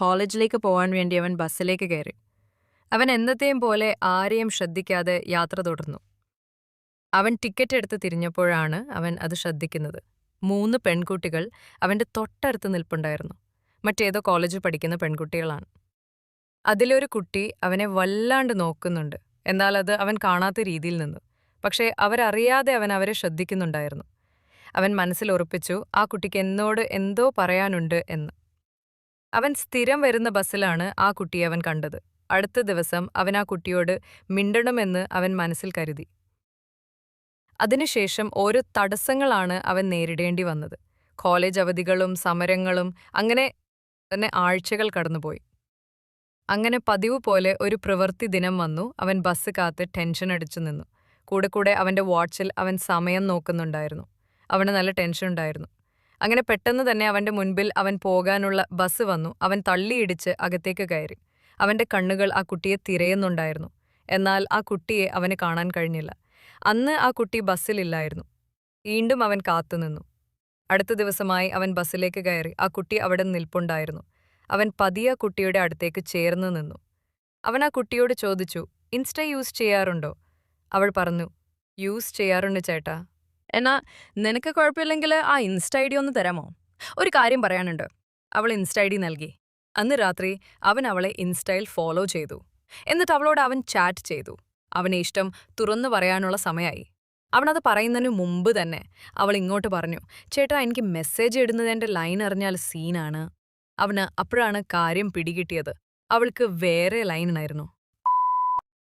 കോളേജിലേക്ക് പോകാൻ വേണ്ടി അവൻ ബസ്സിലേക്ക് കയറി. അവൻ എന്നത്തെയും പോലെ ആരെയും ശ്രദ്ധിക്കാതെ യാത്ര തുടർന്നു. അവൻ ടിക്കറ്റ് എടുത്ത് തിരിഞ്ഞപ്പോഴാണ് അവൻ അത് ശ്രദ്ധിക്കുന്നത്. മൂന്ന് പെൺകുട്ടികൾ അവന്റെ തൊട്ടടുത്ത് നിൽപ്പുണ്ടായിരുന്നു. മറ്റേതോ കോളേജിൽ പഠിക്കുന്ന പെൺകുട്ടികളാണ്. അതിലൊരു കുട്ടി അവനെ വല്ലാണ്ട് നോക്കുന്നുണ്ട്. എന്നാൽ അത് അവൻ കാണാത്ത രീതിയിൽ നിന്നു. പക്ഷേ അവരറിയാതെ അവൻ അവരെ ശ്രദ്ധിക്കുന്നുണ്ടായിരുന്നു. അവൻ മനസ്സിൽ ഉറപ്പിച്ചു ആ കുട്ടിക്ക് എന്നോട് എന്തോ പറയാനുണ്ട് എന്ന്. അവൻ സ്ഥിരം വരുന്ന ബസ്സിലാണ് ആ കുട്ടിയെ അവൻ കണ്ടത്. അടുത്ത ദിവസം അവൻ ആ കുട്ടിയോട് മിണ്ടണമെന്ന് അവൻ മനസ്സിൽ കരുതി. അതിനുശേഷം ഓരോ തടസ്സങ്ങളാണ് അവൻ നേരിടേണ്ടി വന്നത്. കോളേജ് അവധികളും സമരങ്ങളും അങ്ങനെ തന്നെ ആഴ്ചകൾ കടന്നുപോയി. അങ്ങനെ പതിവ് പോലെ ഒരു പ്രവൃത്തി ദിനം വന്നു. അവൻ ബസ് കാത്ത് ടെൻഷൻ അടിച്ചു നിന്നു. കൂടെ കൂടെ അവന്റെ വാച്ചിൽ അവൻ സമയം നോക്കുന്നുണ്ടായിരുന്നു. അവന് നല്ല ടെൻഷൻ ഉണ്ടായിരുന്നു. അങ്ങനെ പെട്ടെന്ന് തന്നെ അവന്റെ മുൻപിൽ അവൻ പോകാനുള്ള ബസ് വന്നു. അവൻ തള്ളിയിടിച്ച് അകത്തേക്ക് കയറി. അവന്റെ കണ്ണുകൾ ആ കുട്ടിയെ തിരയുന്നുണ്ടായിരുന്നു. എന്നാൽ ആ കുട്ടിയെ അവന് കാണാൻ കഴിഞ്ഞില്ല. അന്ന് ആ കുട്ടി ബസ്സിലില്ലായിരുന്നു. വീണ്ടും അവൻ കാത്തുനിന്നു അടുത്ത ദിവസമായി അവൻ ബസ്സിലേക്ക് കയറി. ആ കുട്ടി അവിടെ നിൽപ്പുണ്ടായിരുന്നു. അവൻ പതിയ കുട്ടിയുടെ അടുത്തേക്ക് ചേർന്ന് നിന്നു. അവൻ ആ കുട്ടിയോട് ചോദിച്ചു ഇൻസ്റ്റ യൂസ് ചെയ്യാറുണ്ടോ? അവൾ പറഞ്ഞു യൂസ് ചെയ്യാറുണ്ട് ചേട്ടാ. എന്നാ നിനക്ക് കുഴപ്പമില്ലെങ്കിൽ ആ ഇൻസ്റ്റ ഐ ഡി ഒന്ന് തരാമോ? ഒരു കാര്യം പറയാനുണ്ട്. അവൾ ഇൻസ്റ്റ ഐ ഡി നൽകി. അന്ന് രാത്രി അവൻ അവളെ ഇൻസ്റ്റയിൽ ഫോളോ ചെയ്തു. എന്നിട്ട് അവളോട് അവൻ ചാറ്റ് ചെയ്തു. അവനെ ഇഷ്ടം തുറന്നു പറയാനുള്ള സമയമായി അവനത് പറയുന്നതിന് മുമ്പ് തന്നെ അവൾ ഇങ്ങോട്ട് പറഞ്ഞു ചേട്ടാ എനിക്ക് മെസ്സേജ് ഇടുന്നതിന്റെ ലൈൻ അറിഞ്ഞാൽ സീനാണ്. അവന് അപ്പോഴാണ് കാര്യം പിടികിട്ടിയത്. അവൾക്ക് വേറെ ലൈനായിരുന്നു